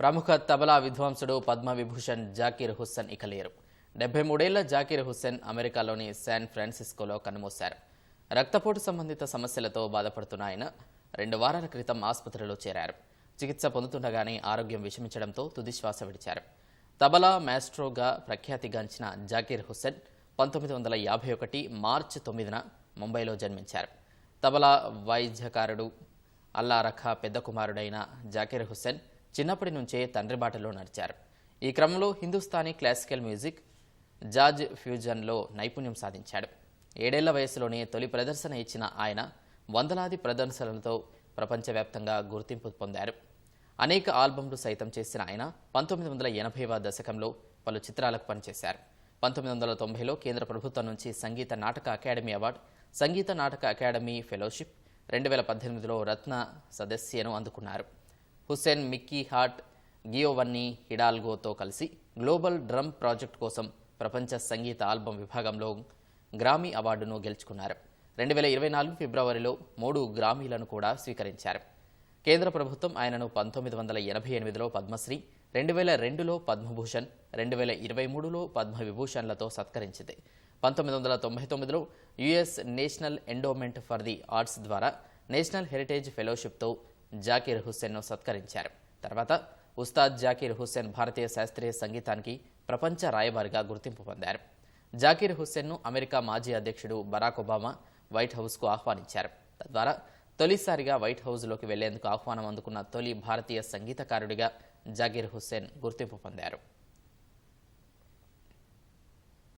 ప్రముఖ తబలా విద్వాంసుడు పద్మవిభూషణ్ జాకీర్ హుస్సేన్ ఇక లేరు డెబ్బై మూడేళ్ళ జాకీర్ హుస్సేన్ అమెరికాలోని శాన్ ఫ్రాన్సిస్కోలో కన్నుమూశారు. రక్తపోటు సంబంధిత సమస్యలతో బాధపడుతున్న ఆయన రెండు వారాల క్రితం ఆసుపత్రిలో చేరారు. చికిత్స పొందుతుండగానే ఆరోగ్యం విషమించడంతో తుదిశ్వాస విడిచారు. తబలా మాస్ట్రోగా ప్రఖ్యాతిగాంచిన జాకీర్ హుస్సేన్ పంతొమ్మిది వందల యాభై ఒకటి మార్చి తొమ్మిదిన ముంబైలో జన్మించారు. తబలా వైద్యకారుడు అల్లా రఖా పెద్ద కుమారుడైన జాకీర్ హుస్సేన్ చిన్నప్పటి నుంచే తండ్రి బాటలో నడిచారు. ఈ క్రమంలో హిందుస్థానీ క్లాసికల్ మ్యూజిక్ జాజ్ ఫ్యూజన్లో నైపుణ్యం సాధించాడు. ఏడేళ్ళ వయసులోనే తొలి ప్రదర్శన ఇచ్చిన ఆయన వందలాది ప్రదర్శనలతో ప్రపంచవ్యాప్తంగా గుర్తింపు పొందారు. అనేక ఆల్బమ్లు సైతం చేసిన ఆయన పంతొమ్మిది వందల ఎనభైవ దశకంలో పలు చిత్రాలకు పనిచేశారు. పంతొమ్మిది వందల తొంభైలో కేంద్ర ప్రభుత్వం నుంచి Sangeet Natak academy award Sangeet Natak academy fellowship రెండు వేల పద్దెనిమిదిలో రత్న సదస్యను అందుకున్నారు. హుస్సేన్ మిక్కీ హార్ట్ గియోవన్నీ హిడాల్గోతో కలిసి గ్లోబల్ డ్రమ్ ప్రాజెక్ట్ కోసం ప్రపంచ సంగీత ఆల్బమ్ విభాగంలో గ్రామీ అవార్డును గెలుచుకున్నారు. రెండు వేల ఇరవై నాలుగు ఫిబ్రవరిలో మూడు గ్రామీలను కూడా స్వీకరించారు. కేంద్ర ప్రభుత్వం ఆయనను పంతొమ్మిది వందల ఎనభై ఎనిమిదిలో పద్మశ్రీ రెండు వేల రెండులో పద్మభూషణ్ రెండు వేల ఇరవై మూడులో పద్మవిభూషణ్లతో సత్కరించింది. పంతొమ్మిది వందల తొంభై తొమ్మిదిలో US national endowment for the arts ద్వారా నేషనల్ హెరిటేజ్ ఫెలోషిప్తో జాకీర్ హుస్సేన్ను సత్కరించారు. తర్వాత ఉస్తాద్ జాకీర్ హుస్సేన్ భారతీయ శాస్త్రీయ సంగీతానికి ప్రపంచ రాయబారిగా గుర్తింపు పొందారు. జాకీర్ హుస్సేన్ను అమెరికా మాజీ అధ్యక్షుడు బరాక్ ఒబామా వైట్ హౌస్కు ఆహ్వానించారు. తద్వారా తొలిసారిగా వైట్ హౌస్లోకి వెళ్ళేందుకు ఆహ్వానం అందుకున్న తొలి భారతీయ సంగీతకారుడిగా జాకీర్ హుస్సేన్ గుర్తింపు పొందారు.